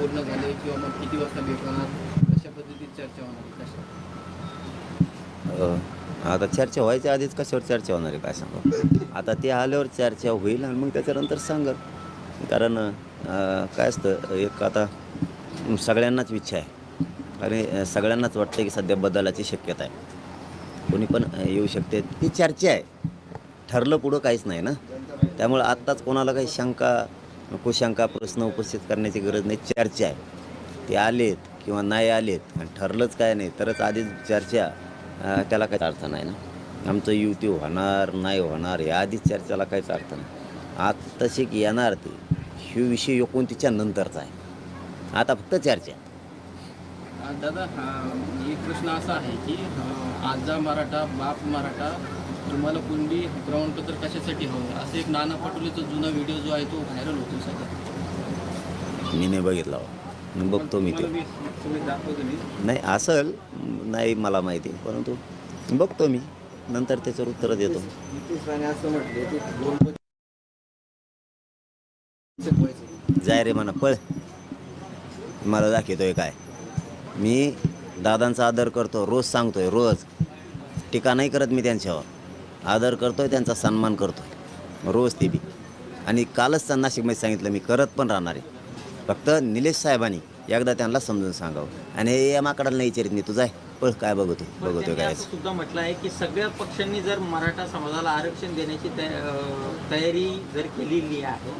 पूर्ण झाले किंवा मग किती वाजता भेटणार कशा पद्धतीत चर्चा होणार कशा? आता चर्चा व्हायच्या आधीच कशावर चर्चा होणार आहे काय सांगा? आता ते आल्यावर चर्चा होईल आणि मग त्याच्यानंतर सांगत कारण काय असतं एक आता सगळ्यांनाच इच्छा आहे. आणि सगळ्यांनाच वाटतं की सध्या बदलाची शक्यता आहे. कोणी पण येऊ शकते. ती चर्चा आहे. ठरलं पुढं काहीच नाही ना. त्यामुळे आत्ताच कोणाला काही शंका कुशंका प्रश्न उपस्थित करण्याची गरज नाही. चर्चा आहे. ते आलेत किंवा नाही आलेत आणि ठरलंच काय नाही तरच आधीच चर्चा त्याला काहीच अर्थ नाही ना. आमचं युती होणार नाही होणार या आधीच चर्चेला काहीच अर्थ नाही. आत्ताशी येणार ते. ही विषय एकोणतीसच्या नंतरचा आहे. आता फक्त चर्चा. दादा एक प्रश्न असा आहे की आजा मराठा बाप मराठा तुम्हाला कुणबी प्रमाणपत्र कशासाठी हवं? असं एक नाना पटोलेचा जुना व्हिडिओ जो आहे तो व्हायरल होतो सध्या मी नाही बघितला हो. मी बघतो मी ते. नाही असल नाही मला माहिती परंतु बघतो मी. नंतर त्याच्यावर उत्तर देतो. जाय रे म्हणा पळ. मला दाखवतोय काय. मी दादांचा आदर करतो रोज सांगतोय रोज. टीका नाही करत मी त्यांच्यावर. आदर करतोय त्यांचा सन्मान करतोय. रोज ते बी. आणि कालच त्यांना नाशिकमध्ये सांगितलं मी करत पण राहणार आहे. फक्त निलेश साहेबांनी एकदा त्यांना समजून सांगावं. आणि हे माकडाला नाही विचारित मी तुझा पळ काय बघतोय? पण बघतोय काय सुद्धा म्हटलं आहे की सगळ्या पक्षांनी जर मराठा समाजाला आरक्षण देण्याची तयारी जर केलेली आहे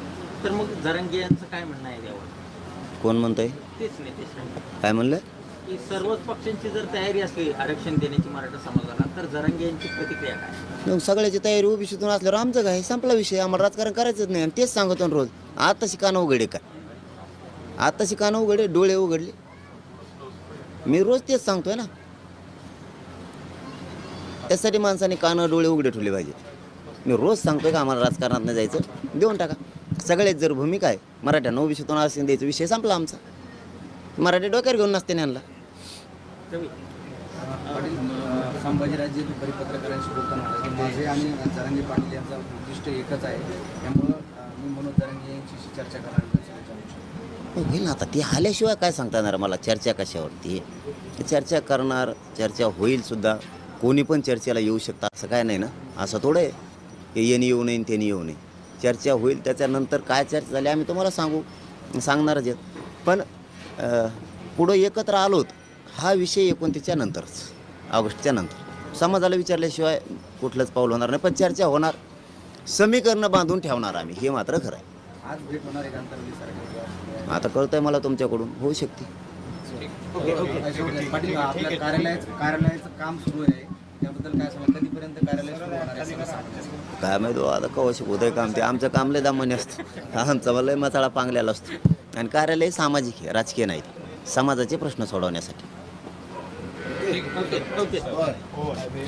तर मग जरांगे यांचं काय म्हणणं आहे त्यावर कोण म्हणतोय? तेच राणे काय म्हणलं? की सर्वच पक्षांची जर तयारी असली आरक्षण देण्याची मराठा समाजाला तर जरांगे यांची प्रतिक्रिया काय? मग सगळ्याची तयारी ओबीसीतून असल्यावर आमचं काय? संपला विषय. आम्हाला राजकारण करायचंच नाही आणि तेच सांगतो ना रोज. आताशी कानं उघडे काय आताशी कानं उघडे डोळे उघडले. मी रोज तेच सांगतोय ना. त्यासाठी माणसाने कानं डोळे उघडे ठेवले पाहिजे मी रोज सांगतोय का आम्हाला राजकारणात नाही जायचं? देऊन टाका. सगळ्यात जर भूमिका आहे मराठ्यांना ओबीसीतून आरक्षण द्यायचा विषय संपला आमचा. मराठी डोक्यावर घेऊन नसते यांना. संभाजीराजे दुपारी पत्रकारांशी बोलताना म्हणाले की माझे आणि जरांगे पाटील यांचा उद्दिष्ट एकच आहे. त्यामुळं मी मनोज जरांगे यांच्याशी चर्चा करणार होईल ना आता. ते आल्याशिवाय काय सांगता येणार मला? चर्चा कशावरती? चर्चा करणार चर्चा होईल सुद्धा. कोणी पण चर्चेला येऊ शकतं असं काय नाही ना? असं थोडं आहे. की येणे येऊ नये त्याने येऊ नये. चर्चा होईल त्याच्यानंतर काय चर्चा झाली आम्ही तुम्हाला सांगू. सांगणारच आहेत. पण पुढं एकत्र आलोत हा विषय एकोणतीसच्या नंतरच ऑगस्टच्या नंतर. समाजाला विचारल्याशिवाय कुठलंच पाऊल होणार नाही पण चर्चा होणार. समीकरणं बांधून ठेवणार आम्ही हे मात्र खरं आहे. आता कळतंय मला तुमच्याकडून होऊ शकते. काय माहिती आता कवा शिकवतंय काम ते. आमचं काम लय दामान्य असतं. आमचा मला लय मसाळा पांगलेला असतो. आणि कार्यालय सामाजिक आहे राजकीय नाही. समाजाचे प्रश्न सोडवण्यासाठी. 그러 니.